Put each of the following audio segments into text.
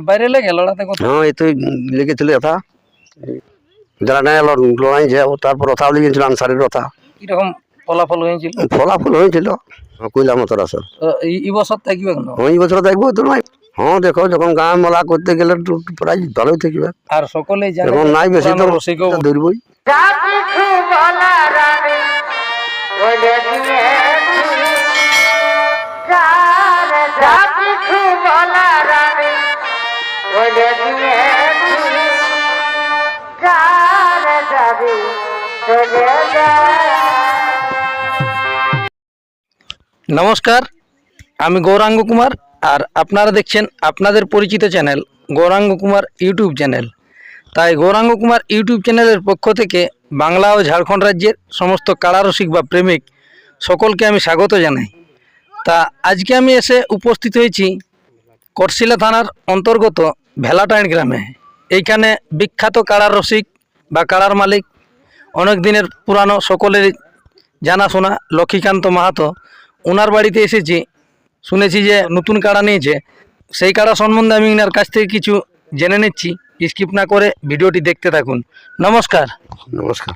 বাইরে লেগে লড়াতে কত? হ্যাঁ এই তো লেগেছিল কথা। যারা নাই লড়াই যে ও তারপর কথাও লেগেছিল আনসারের কথা। কীরকম ফলাফল হয়েছিল? ফলাফল হয়েছিল। মতো আসল এই- বছর থাকবে কেন? ওই বছর দেখব তো নয় হ্যাঁ দেখো যখন গাঁ মেলা করতে গেলে প্রাইজ ভালোই থাকবে। আর সকলেই জানে নাই বেশি তো পুরানো ধরবই। নমস্কার, আমি গৌরাঙ্গ কুমার আর আপনারা দেখছেন আপনাদের পরিচিত channel Gaurang Kumar YouTube channel. তাই গৌরাঙ্গ কুমার ইউটিউব চ্যানেলের পক্ষ থেকে বাংলা ও ঝাড়খণ্ড রাজ্যের সমস্ত কারারসিক বা প্রেমিক সকলকে আমি স্বাগত জানাই। তা আজকে আমি এসে উপস্থিত হয়েছি করশিলা থানার অন্তর্গত ভেলাটাইন গ্রামে। এইখানে বিখ্যাত কারার রসিক বা কারার মালিক অনেক দিনের পুরানো সকলের জানাশোনা লক্ষ্মীকান্ত মাহাতো। ওনার বাড়িতে এসেছি শুনেছি যে নতুন কাড়া নিয়েছে। সেই কাড়া সম্বন্ধে আমি ওনার কাছ থেকে কিছু জেনে নিচ্ছি। স্কিপ না করে ভিডিওটি দেখতে থাকুন। নমস্কার। নমস্কার।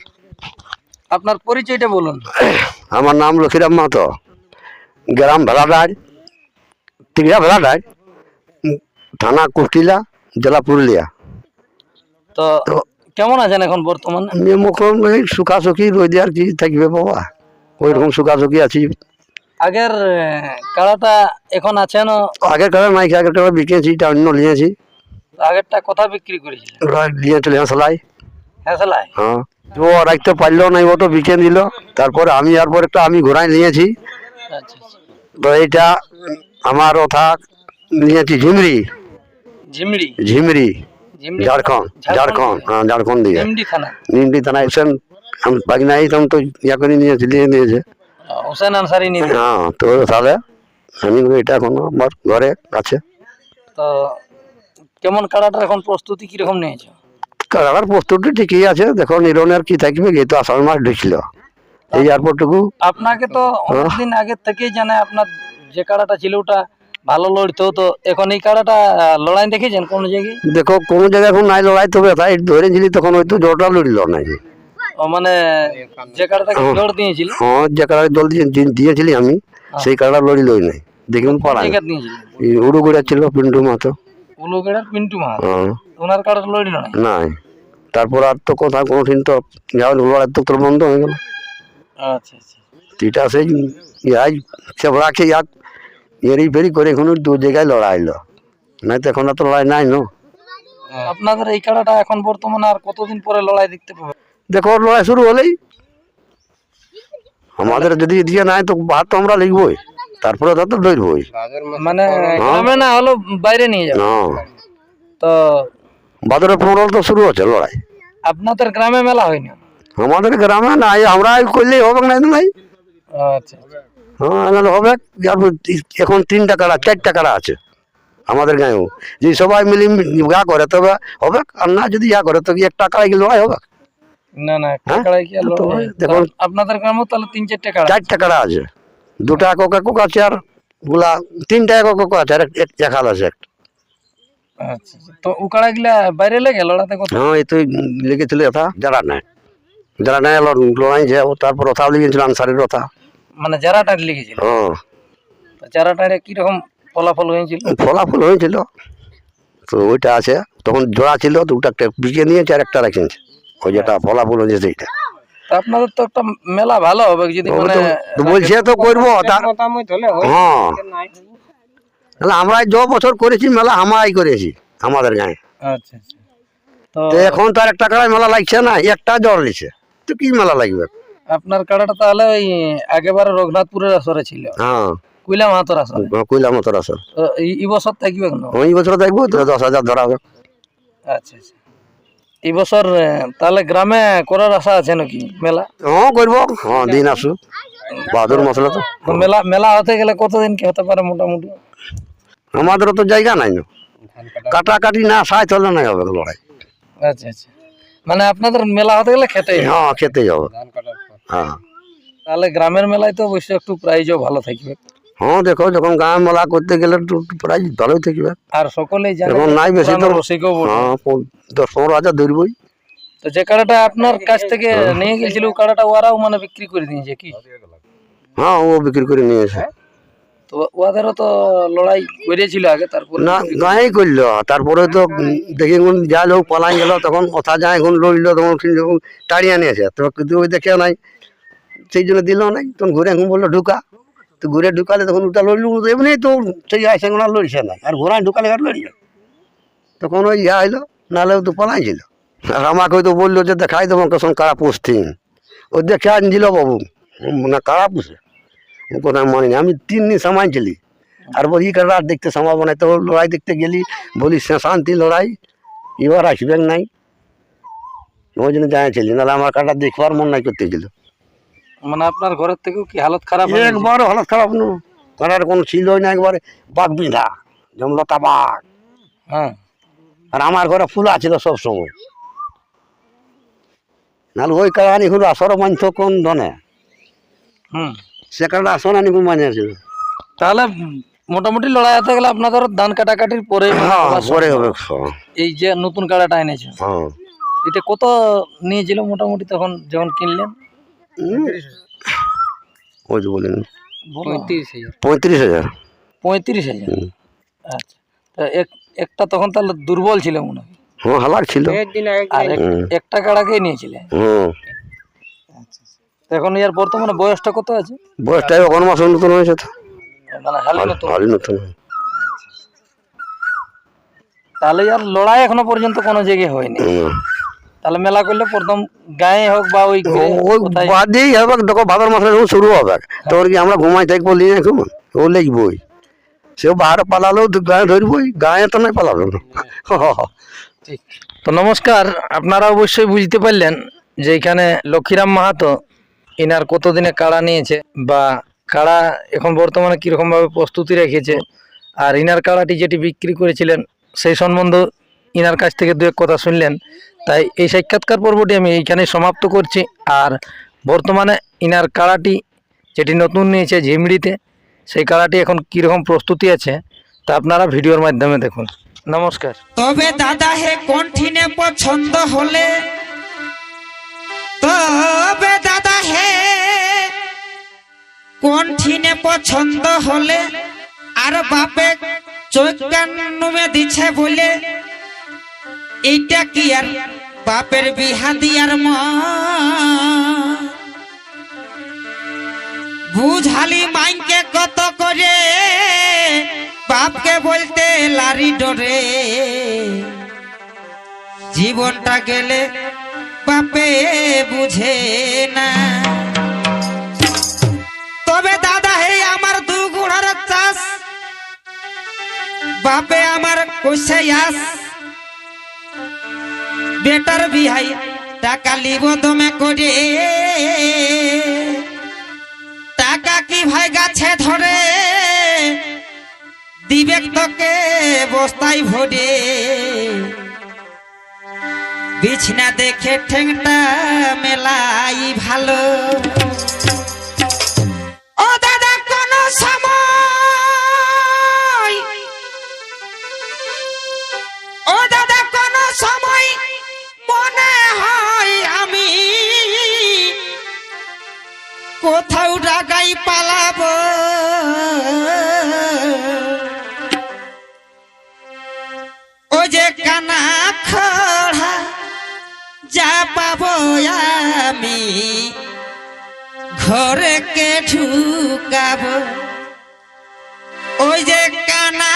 আপনার পরিচয়টা বলুন। আমার নাম লক্ষ্মীরাম মাহাতো। গ্রাম ভেলাডার তিগড়া ভেলাডার থানা কুষ্টিলা জেলা পুরুলিয়া। তো কেমন আছেন এখন বর্তমানে? মুখন এই সুখাসুখি রোদে আর কি থাকবে বাবা? ওই রকম সুখাসুখি আছি। আগের কাড়াটা এখন আছে না? আগের কালে নাই আগের কালে বিকেছি এটা অন্য নিয়েছি। আগেরটা কথা বিক্রি করেছিলেন? নিয়ে চলে সেলাই হ্যাঁ সেলাই হ্যাঁ। তো ও রাখতে পারল না ও তো বিকে দিল। তারপরে আমি আর পর একটা আমি ঘোড়ায় নিয়েছি। আচ্ছা আচ্ছা। তো এইটা আমার ওথা নিয়েছি ঝিমরি। ঝিমড়ি। ঝিমরি ঝিমড়ি। ঝাড়খণ্ড। ঝাড়খণ্ড। হ্যাঁ ঝাড়খণ্ড দিয়ে। ঝিমড়ি থানা। এসেন আমি পাকি নাই তখন তো ইয়া করে নিয়েছি নিয়ে নিয়েছে। হোসেন আনসারি নিয়ে হ্যাঁ তো তাহলে আমি এটা এখন আমার ঘরে আছে। তো কেমন কাড়াটার এখন প্রস্তুতি কীরকম নিয়েছো? কারাগার প্রস্তুতি ঠিকই আছে দেখো নিরনের কি থাকবে এই তো আষাঢ় মাস ঢুকছিল এই এয়ারপোর্টটুকু আপনাকে তো অনেকদিন আগের থেকেই জানে আপনার যে কাড়াটা ছিল ওটা ভালো লড়তো তো এখন এই কাড়াটা লড়াই দেখেছেন কোন জায়গায়? দেখো কোনো জায়গায় এখন নাই লড়াই তবে তাই ধরেছিলি তখন হয়তো জোরটা লড়িল নাই মানে যে কাড়াটাকে হ্যাঁ। লড় দিয়েছিল? হ্যাঁ যে দিয়ে- দিয়ে- দিয়েছিলি আমি সেই কারাগার লড়িলই নাই। দেখুন এই উড়ুগুড়া ছিল পিন্টু মাতো উলুগেড়ার পিন্টু মা? হ্যাঁ। ওনার কাড়াটা লড়িল না? নাই। তারপর আর তো কথা কোনোদিন তো যা লড়াই তো তোর বন্ধ হয়ে গেল। আচ্ছা আচ্ছা। তিটা সেই ইয়াই সব রাখে ইয়াক এরি ফেরি করে এখন দু জায়গায় লড়াইলো নাই তো এখন আর তো লড়াই নাই নো। আপনাদের এই কাড়াটা এখন বর্তমানে আর কতদিন পরে লড়াই দেখতে পাবে দেখো লড়াই শুরু হলেই। আমাদের যদি দিয়ে নাই তো ভাত তো আমরা লিখবই। তারপরে তো তো লড়বই মানে গ্রামে না হলো বাইরে নিয়ে যাবে? না। তো ভাদরের পনেরো তো শুরু হচ্ছে লড়াই। আপনাদের গ্রামে মেলা হয় না আমাদের গ্রামে নাই আমরা করলেই হবে না তো নাই। আচ্ছা আচ্ছা। হ্যাঁ নাহলে হবে। এখন তিনটা কাড়া চারটা কাড়া আছে আমাদের গাঁয়েও। যদি সবাই মিলি গা করে তবে হবে। আর না যদি ইয়া করে তো কি একটা কাড়াই কি লড়াই হবে? না না হ্যাঁ? দেখুন। আপনাদের তাহলে তিন চারটে কাড়া চারটা কাড়া আছে। দুটা একক একক আছে আরগুলা তিনটা একক একক আছে। আর একাল আছে একটা। আচ্ছা আচ্ছা। তো গিলা বাইরে লেগে লড়াতে হ্যাঁ এই তো লেগেছিল কথা যারা নাই যারা নাই লড়- লড়াই যে তারপর ওথাও লেগেছিল আনসারের কথা মানে যারাটা লেগেছিল। হ্যাঁ তো যারাটারে কীরকম ফলাফল হয়েছিল? ফলাফল হয়েছিল। তো ওইটা আছে। তখন জোড়া ছিল দুটা একটা বিকে নিয়েছে আর একটা রেখেছে। ওই যেটা ফলাফল হয়েছে সেইটা। আপনাদের তো একটা মেলা ভালো হবে যদি মানে তো- তো বলছে তো করব তা হ্যাঁ। তাহলে আমরা য বছর করেছি মেলা আমরাই করেছি আমাদের গায়ে। আচ্ছা আচ্ছা। তো তো এখন তার একটা কাড়ায় মেলা লাগছে না একটা জ্বর লিছে তো কি মেলা লাগবে? আপনার কাড়াটা তাহলে ওই আগেবারে রঘুনাথপুরের আসরে ছিল। হ্যাঁ। কুইলা মাহাতোর আসরে। কইলাম মতো আসল তো এই বছর থাকবে কেন? ওই বছর দেখব তো দশ হাজার ধরা হবে। আচ্ছা আচ্ছা। এই বছর তাহলে গ্রামে করার আশা আছে নাকি? মেলা? হ্যাঁ করব। হ্যাঁ দিন আসুক বাহাদুর মশলা তো। মেলা মেলা হতে গেলে কতদিন কি হতে পারে মোটামুটি? আমাদেরও তো জায়গা নাই না। কাটাকাটি না সাই চলে নাই হবে লড়াই। আচ্ছা আচ্ছা। মানে আপনাদের মেলা হতে গেলে খেতেই হ্যাঁ খেতেই হবে। হ্যাঁ। তাহলে গ্রামের মেলায় তো অবশ্যই একটু প্রাইজও ভালো থাকবে। হ্যাঁ দেখো যখন গ্রাম মেলা করতে গেলে একটু প্রাইজ ভালোই থাকবে। আর সকলেই জানে এখন যে নাই বেশি তো হ্যাঁ দশ পনেরো হাজার ধরবই। তো যে কাড়াটা আপনার কাছ থেকে নিয়ে গেছিল ও কাড়াটা ওরাও মানে বিক্রি করে দিয়েছে কি? হ্যাঁ ও বিক্রি করে নিয়েছে তো ওদেরও তো লড়াই করেছিল আগে তারপরে না গাঁয়েই করল। তারপরে তো দেখি কোন যা লোক পালাই গেল তখন কথা যায় এখন লড়লো তখন যখন তাড়িয়ে নিয়েছে তো কিন্তু ওই দেখে নাই। সেই জন্য দিল নাই। তখন ঘুরে এখন বলল ঢুকা। তো ঘুরে ঢুকালে তখন ওটা লড়লো এমনি তো সেই আসে আর লড়ছে না। আর ঘোড়ায় ঢুকালে আর লড়িয়ে তখন ওই ইয়া হইল নাহলে তো পালাই ছিল আর আমাকে তো বলল যে দেখাই দেবো কেসন কারা পুষতিন? ও দেখে আনছিল বাবু। না কারা পুষে? কথা মনে নেই। আমি তিন দিন সময় ছিলি। আর বলি কারা দেখতে সম্ভব নাই তো লড়াই দেখতে গেলি বলি শান্তি লড়াই এবার আসবেন নাই। ওই জন্য যাইছিলি নাহলে আমার কাটা দেখবার মন নাই করতে গেল। মানে আপনার ঘরের থেকেও কি হালত খারাপ একবার হালত খারাপ নো কাটার কোনো ছিল না একবারে বাঘ বিঁধা যেমন লতা বাঘ। হ্যাঁ। আর আমার ঘরে ফুলা ছিল সব সময়। নাহলে ওই কারণে এখন আসর মানছ কোন ধনে। হুম। সে কারণে আসর আনি কোন মানিয়েছিল তাহলে মোটামুটি লড়াই হতে গেলে আপনাদের ধান কাটাকাটির পরে হ্যাঁ পরে হবে হ্যাঁ, এই যে নতুন কাড়াটা এনেছে হ্যাঁ। এটা কত নিয়েছিল মোটামুটি তখন যখন কিনলেন? ওই যে বলেন পঁয়ত্রিশ হাজার। পঁয়ত্রিশ হাজার। পঁয়ত্রিশ হাজার? আচ্ছা। তা এক একটা তখন তাহলে দুর্বল ছিল মনে হয়। হ্যাঁ হালাক ছিল। আর এক- একটা কাড়াকেই নিয়েছিলে হুম। এখন ইয়ার বর্তমানে বয়সটা কত আছে? বয়সটা এখন মাস নতুন হয়েছে তো। মানে হালি নতুন। নতুন। তাহলে আর লড়াই এখনও পর্যন্ত কোনো জায়গায় হয়নি। তাহলে মেলা করলে প্রথম গায়ে হোক বা ওই ওই বাদেই হবে। দেখো ভাদর মাসে যখন শুরু হবে। তখন কি আমরা ঘুমাই থাকব নিয়ে এখন? ও লিখবই সে বাহারে পালালেও গায়ে ধরবই। গায়ে তো নাই ঠিক। তো নমস্কার আপনারা অবশ্যই বুঝতে পারলেন যে এখানে লক্ষ্মীরাম মাহাতো ইনার কতদিনে কাড়া নিয়েছে বা কাড়া এখন বর্তমানে কীরকমভাবে প্রস্তুতি রেখেছে আর ইনার কাড়াটি যেটি বিক্রি করেছিলেন, সেই সম্বন্ধে ইনার কাছ থেকে দু এক কথা শুনলেন। তাই এই সাক্ষাৎকার পর্বটি আমি এইখানেই সমাপ্ত করছি। আর বর্তমানে ইনার কাড়াটি যেটি নতুন নিয়েছে ঝিমড়িতে, সেই কাড়াটি এখন কীরকম প্রস্তুতি আছে, তা আপনারা ভিডিওর মাধ্যমে দেখুন। নমস্কার। তবে দাদা হে কণ্ঠিনে পছন্দ হলে? তবে কণ্ঠিনে পছন্দ হলে? আর বাপে চৈকান্নমে দিছে বলে, এইটা কি আর বাপের বিহা দিয়ার ম? বুঝালি মাইকে কত করে? বাপকে বলতে লারি ডরে। জীবনটা গেলে বাপে বুঝে না। তবে দাদা, হে আমার দু গুড়ার চাষ। বাপে আমার কইছে বেটার বিহাই, টাকা লিব দমে করে। টাকা কি ভাই গাছে ধরে? দিবেক তোকে বস্তায় ভরে। বিছনা দেখে ঠেংটা মেলাই ভালো। সময়। সময় হয় আমি কোথাও রাগাই পালাবো ঘরে কে ঠুকাবো ওই যে কানা